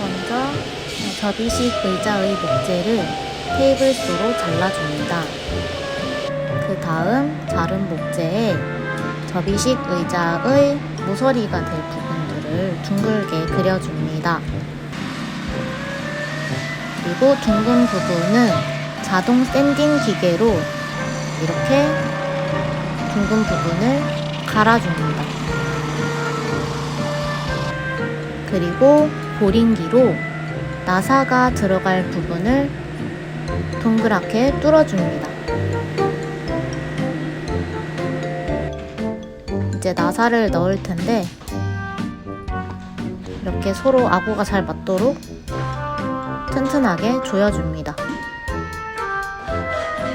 먼저 접이식 의자의 목재를 테이블소로 잘라줍니다. 그 다음 자른 목재에 접이식 의자의 모서리가 될 부분들을 둥글게 그려줍니다. 그리고 둥근 부분은 자동 샌딩 기계로 이렇게 둥근 부분을 갈아줍니다. 그리고 보링기로 나사가 들어갈 부분을 동그랗게 뚫어줍니다. 이제 나사를 넣을 텐데 이렇게 서로 아구가 잘 맞도록 튼튼하게 조여줍니다.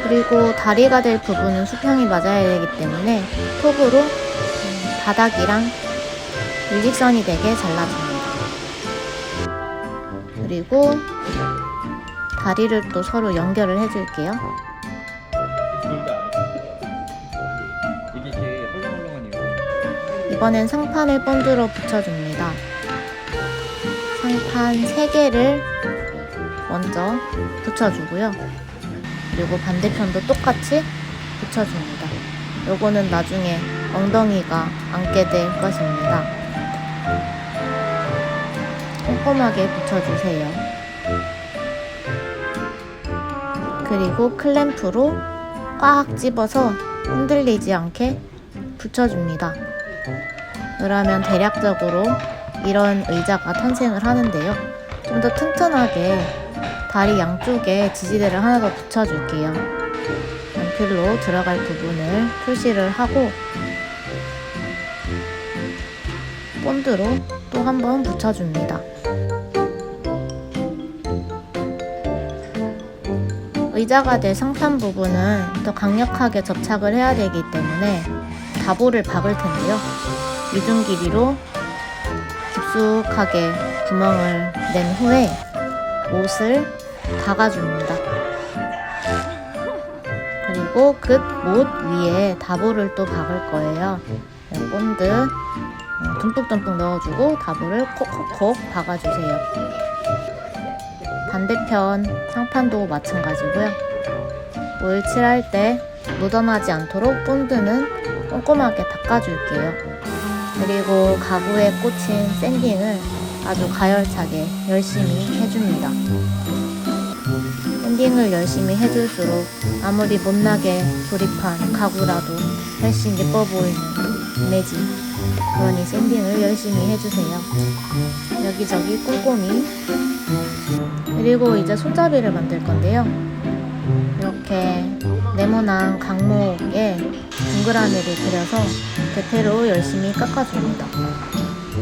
그리고 다리가 될 부분은 수평이 맞아야 되기 때문에 톱으로 음, 바닥이랑 일직선이 되게 잘라줍니다. 그리고 다리를 또 서로 연결을 해줄게요. 이번엔 상판을 본드로 붙여줍니다. 상판 3개를 먼저 붙여주고요. 그리고 반대편도 똑같이 붙여줍니다. 요거는 나중에 엉덩이가 앉게 될 것입니다. 꼼꼼하게 붙여주세요. 그리고 클램프로 꽉 집어서 흔들리지 않게 붙여줍니다. 그러면 대략적으로 이런 의자가 탄생을 하는데요. 좀 더 튼튼하게 다리 양쪽에 지지대를 하나 더 붙여줄게요. 연필로 들어갈 부분을 표시를 하고 본드로 또 한 번 붙여줍니다. 의자가 될 상판 부분은 더 강력하게 접착을 해야 되기 때문에 다보를 박을 텐데요. 유중 길이로 깊숙하게 구멍을 낸 후에 못을 박아줍니다. 그리고 끝 못 위에 다보를 또 박을 거예요. 네, 본드 어, 듬뿍듬뿍 넣어주고 다보를 콕콕콕 박아주세요. 반대편 상판도 마찬가지고요. 물 칠할 때 묻어나지 않도록 본드는 꼼꼼하게 닦아줄게요. 그리고 가구에 꽂힌 샌딩을 아주 가열차게 열심히 해줍니다. 샌딩을 열심히 해줄수록 아무리 못나게 조립한 가구라도 훨씬 예뻐 보이는 이미지. 그러니 샌딩을 열심히 해주세요. 여기저기 꼼꼼히. 그리고 이제 손잡이를 만들 건데요. 이렇게 네모난 강목에 동그라미를 그려서 대패로 열심히 깎아줍니다.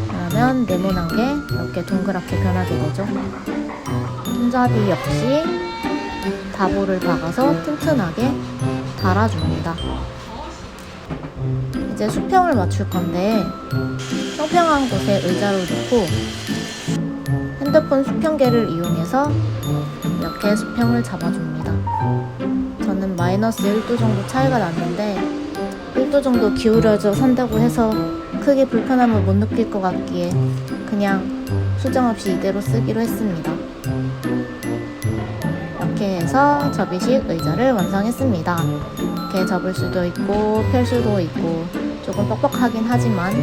그러면 네모난 게 이렇게 동그랗게 변하게 되죠. 손잡이 역시 다보를 박아서 튼튼하게 달아줍니다. 이제 수평을 맞출 건데 평평한 곳에 의자를 놓고 핸드폰 수평계를 이용해서 이렇게 수평을 잡아줍니다. 저는 마이너스 1도 정도 차이가 났는데 1도 정도 기울여져 산다고 해서 크게 불편함을 못 느낄 것 같기에 그냥 수정 없이 이대로 쓰기로 했습니다. 이렇게 해서 접이식 의자를 완성했습니다. 이렇게 접을 수도 있고 펼 수도 있고 조금 뻑뻑하긴 하지만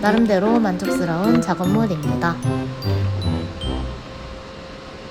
나름대로 만족스러운 작업물입니다.